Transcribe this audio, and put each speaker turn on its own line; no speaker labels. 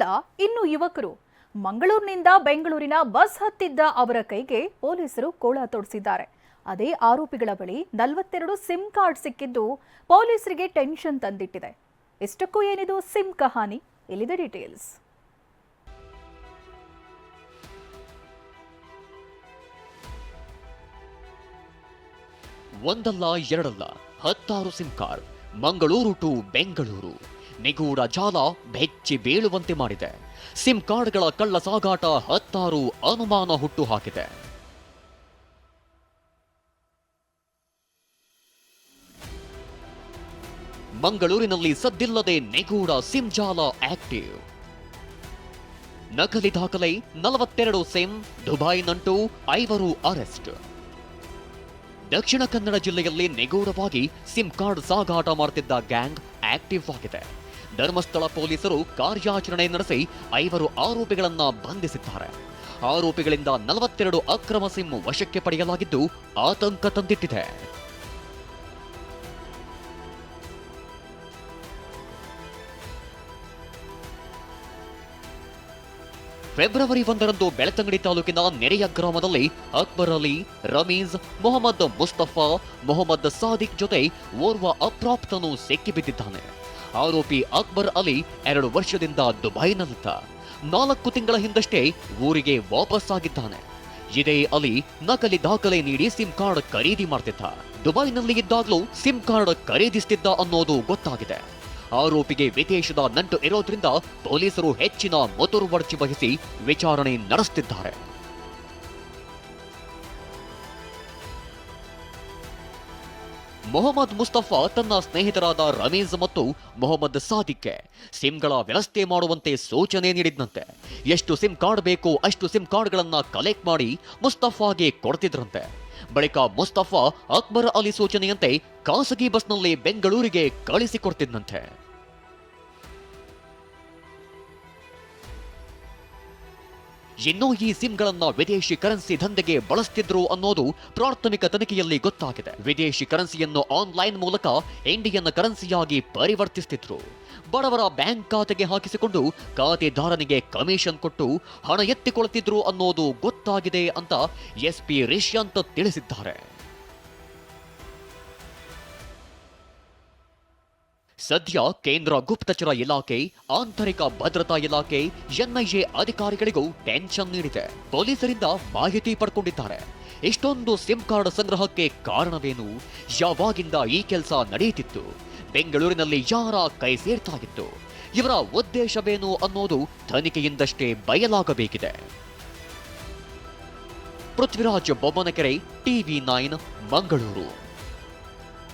ಅಲ್ಲ ಇನ್ನು ಯುವಕರು. ಮಂಗಳೂರಿನಿಂದ ಬೆಂಗಳೂರಿನ ಬಸ್ ಹತ್ತಿದ್ದ ಅವರ ಕೈಗೆ ಪೊಲೀಸರು ಕೋಳ ತೊಡಿಸಿದ್ದಾರೆ. ಅದೇ ಆರೋಪಿಗಳ ಬಳಿ ನಲವತ್ತೆರಡು ಸಿಮ್ ಕಾರ್ಡ್ ಸಿಕ್ಕಿದ್ದು ಪೊಲೀಸರಿಗೆ ಟೆನ್ಷನ್ ತಂದಿಟ್ಟಿದೆ. ಎಷ್ಟಕ್ಕೂ ಏನಿದು ಸಿಮ್ ಕಹಾನಿ. ಇಲ್ಲಿದೆ ಡೀಟೇಲ್ಸ್.
ಒಂದಲ್ಲ, ಎರಡಲ್ಲ, ಹತ್ತಾರು SIM card, Mangaluru to Bengaluru. ನಿಗೂಢ ಜಾಲ ಬೆಚ್ಚಿ ಬೀಳುವಂತೆ ಮಾಡಿದೆ. ಸಿಮ್ ಕಾರ್ಡ್ಗಳ ಕಳ್ಳ ಸಾಗಾಟ ಹತ್ತಾರು ಅನುಮಾನ ಹುಟ್ಟು ಹಾಕಿದೆ ಮಂಗಳೂರಿನಲ್ಲಿ ಸದ್ದಿಲ್ಲದೆ ನಿಗೂಢ ಸಿಮ್ ಜಾಲ ಆಕ್ಟಿವ್. ನಕಲಿ ದಾಖಲೆ, ನಲವತ್ತೆರಡು ಸಿಮ್ ದುಬೈ ನಂಟು ಐವರು ಅರೆಸ್ಟ್. ದಕ್ಷಿಣ ಕನ್ನಡ ಜಿಲ್ಲೆಯಲ್ಲಿ ನಿಗೂಢವಾಗಿ ಸಿಮ್ ಕಾರ್ಡ್ ಸಾಗಾಟ ಮಾಡುತ್ತಿದ್ದ ಗ್ಯಾಂಗ್ ಆಕ್ಟಿವ್ ಆಗಿದೆ. ಧರ್ಮಸ್ಥಳ ಪೊಲೀಸರು ಕಾರ್ಯಾಚರಣೆ ನಡೆಸಿ ಐವರು ಆರೋಪಿಗಳನ್ನ ಬಂಧಿಸಿದ್ದಾರೆ. ಆರೋಪಿಗಳಿಂದ ನಲವತ್ತೆರಡು ಅಕ್ರಮ ಸಿಮ್ ವಶಕ್ಕೆ ಪಡೆಯಲಾಗಿದ್ದು ಆತಂಕ ತಂದಿಟ್ಟಿದೆ. ಫೆಬ್ರವರಿ ಒಂದರಂದು ಬೆಳತಂಗಡಿ ತಾಲೂಕಿನ ನೆರೆಯ ಗ್ರಾಮದಲ್ಲಿ ಅಕ್ಬರ್ ಅಲಿ, ರಮೀಜ್, ಮೊಹಮ್ಮದ್ ಮುಸ್ತಫಾ, ಮೊಹಮ್ಮದ್ ಸಾದಿಕ್ ಜೊತೆ ಓರ್ವ ಅಪ್ರಾಪ್ತನು ಸಿಕ್ಕಿಬಿದ್ದಿದ್ದಾನೆ. ಆರೋಪಿ ಅಕ್ಬರ್ ಅಲಿ ಎರಡು ವರ್ಷದಿಂದ ದುಬೈನಲ್ಲಿದ್ದ. ನಾಲ್ಕು ತಿಂಗಳ ಹಿಂದಷ್ಟೇ ಊರಿಗೆ ವಾಪಸ್ ಆಗಿದ್ದಾನೆ ಇದೇ ಅಲಿ ನಕಲಿ ದಾಖಲೆ ನೀಡಿ ಸಿಮ್ ಕಾರ್ಡ್ ಖರೀದಿ ಮಾಡ್ತಿದ್ದ. ದುಬೈನಲ್ಲಿ ಇದ್ದಾಗಲೂ ಸಿಮ್ ಕಾರ್ಡ್ ಖರೀದಿಸ್ತಿದ್ದ ಅನ್ನೋದು ಗೊತ್ತಾಗಿದೆ. ಆರೋಪಿಗೆ ವಿದೇಶದ ನಂಟು ಇರೋದ್ರಿಂದ ಪೊಲೀಸರು ಹೆಚ್ಚಿನ ಮೊದರುವರ್ಚಿ ವಹಿಸಿ ವಿಚಾರಣೆ ನಡೆಸುತ್ತಿದ್ದಾರೆ ಮೊಹಮ್ಮದ್ ಮುಸ್ತಫಾ ತನ್ನ ಸ್ನೇಹಿತರಾದ ರಮೀಜ್ ಮತ್ತು ಮೊಹಮ್ಮದ್ ಸಾದಿಕ್ಗೆ ಸಿಮ್ಗಳ ವ್ಯವಸ್ಥೆ ಮಾಡುವಂತೆ ಸೂಚನೆ ನೀಡಿದ್ನಂತೆ. ಎಷ್ಟು ಸಿಮ್ ಕಾರ್ಡ್ ಬೇಕೋ ಅಷ್ಟು ಸಿಮ್ ಕಾರ್ಡ್ಗಳನ್ನು ಕಲೆಕ್ಟ್ ಮಾಡಿ ಮುಸ್ತಫಾಗೆ ಕೊಡ್ತಿದ್ರಂತೆ. ಬಳಿಕ ಮುಸ್ತಫಾ ಅಕ್ಬರ್ ಅಲಿ ಸೂಚನೆಯಂತೆ ಖಾಸಗಿ ಬಸ್ನಲ್ಲಿ ಬೆಂಗಳೂರಿಗೆ ಕಳಿಸಿಕೊಡ್ತಿದ್ನಂತೆ ಇನ್ನೂ ಈ ಸಿಮ್ಗಳನ್ನು ವಿದೇಶಿ ಕರೆನ್ಸಿ ದಂಧೆಗೆ ಬಳಸ್ತಿದ್ರು ಅನ್ನೋದು ಪ್ರಾಥಮಿಕ ತನಿಖೆಯಲ್ಲಿ ಗೊತ್ತಾಗಿದೆ. ವಿದೇಶಿ ಕರೆನ್ಸಿಯನ್ನು ಆನ್ಲೈನ್ ಮೂಲಕ ಇಂಡಿಯನ್ ಕರೆನ್ಸಿಯಾಗಿ ಪರಿವರ್ತಿಸ್ತಿದ್ರು. ಬಡವರ ಬ್ಯಾಂಕ್ ಖಾತೆಗೆ ಹಾಕಿಸಿಕೊಂಡು ಖಾತೆದಾರನಿಗೆ ಕಮಿಷನ್ ಕೊಟ್ಟು ಹಣ ಎತ್ತಿಕೊಳ್ತಿದ್ರು ಅನ್ನೋದು ಗೊತ್ತಾಗಿದೆ ಅಂತ ಎಸ್ಪಿ ರಿಷ್ಯಾಂತ್ ತಿಳಿಸಿದ್ದಾರೆ. ಸದ್ಯ ಕೇಂದ್ರ ಗುಪ್ತಚರ ಇಲಾಖೆ, ಆಂತರಿಕ ಭದ್ರತಾ ಇಲಾಖೆ, ಎನ್ಐಎ ಅಧಿಕಾರಿಗಳಿಗೂ ಟೆನ್ಷನ್ ನೀಡಿದೆ. ಪೊಲೀಸರಿಂದ ಮಾಹಿತಿ ಪಡ್ಕೊಂಡಿದ್ದಾರೆ. ಇಷ್ಟೊಂದು ಸಿಮ್ ಕಾರ್ಡ್ ಸಂಗ್ರಹಕ್ಕೆ ಕಾರಣವೇನು? ಯಾವಾಗಿಂದ ಈ ಕೆಲಸ ನಡೆಯುತ್ತಿತ್ತು? ಬೆಂಗಳೂರಿನಲ್ಲಿ ಯಾರ ಕೈ ಸೇರ್ತಾ ಇತ್ತು ಇವರ ಉದ್ದೇಶವೇನು ಅನ್ನೋದು ತನಿಖೆಯಿಂದಷ್ಟೇ ಬಯಲಾಗಬೇಕಿದೆ. Prithviraj Bommanakere, TV nine, Mangaluru.